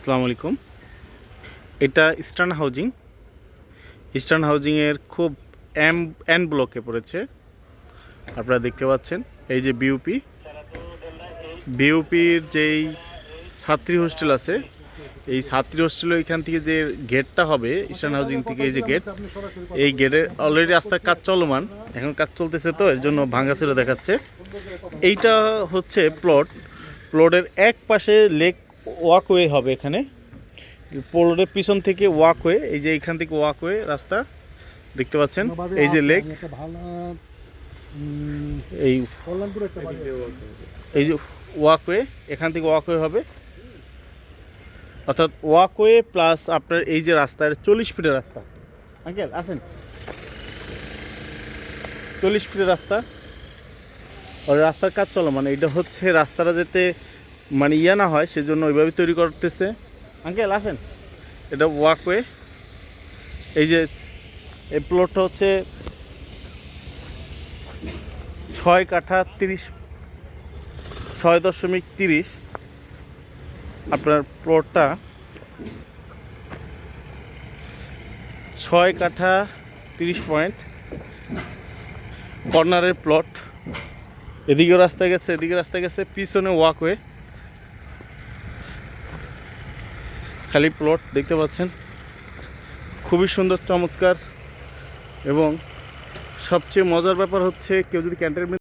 আসসালামু আলাইকুম। এটা ইস্টার্ন হাউজিং ইস্টার্ন হাউজিংয়ের খুব এম এন ব্লকে পড়েছে। আপনারা দেখতে পাচ্ছেন, এই যে বিউপি বিউপির যেই ছাত্রী হোস্টেল আছে, এই ছাত্রী হোস্টেলে এখান থেকে যে গেটটা হবে ইস্টার্ন হাউজিং থেকে এই যে গেট এই গেটের অলরেডি রাস্তার কাজ চলমান। এখন কাজ চলতেছে তো, এর জন্য ভাঙাচুরা দেখাচ্ছে। এইটা হচ্ছে প্লট প্লটের এক পাশে লেক ওয়াকওয়ে হবে এখানে। প্লটের পিছন থেকে ওয়াকওয়ে এই যে এইখান থেকে ওয়াকওয়ে রাস্তা দেখতে পাচ্ছেন? এই যে লেক এই এই যে ওয়াকওয়ে এখান থেকে ওয়াকওয়ে হবে। অর্থাৎ ওয়াকওয়ে প্লাস আপনার এই যে রাস্তার চল্লিশ ফিটের রাস্তা। আঙ্কেল আসেন। চল্লিশ ফিটের রাস্তা। আর রাস্তার কাজ চলো মানে এটা হচ্ছে রাস্তাটা যাতে মানে ইয়ে না হয় সেজন্য ওইভাবে তৈরি করতেছে। আঙ্কেল আসেন। এটা ওয়াকওয়ে এই যে এই প্লটটা হচ্ছে ছয় কাঠা তিরিশ ছয় দশমিক তিরিশ। আপনার প্লটটা ছয় কাঠা তিরিশ পয়েন্ট। কর্নারের প্লট এদিকেও রাস্তা গেছে এদিকে রাস্তা গেছে পিছনে ওয়াকওয়ে খালি প্লট দেখতে পাচ্ছেন। খুবই সুন্দর, চমৎকার এবং সবচেয়ে মজার ব্যাপার হচ্ছে কেউ যদি ক্যান্টনমেন্ট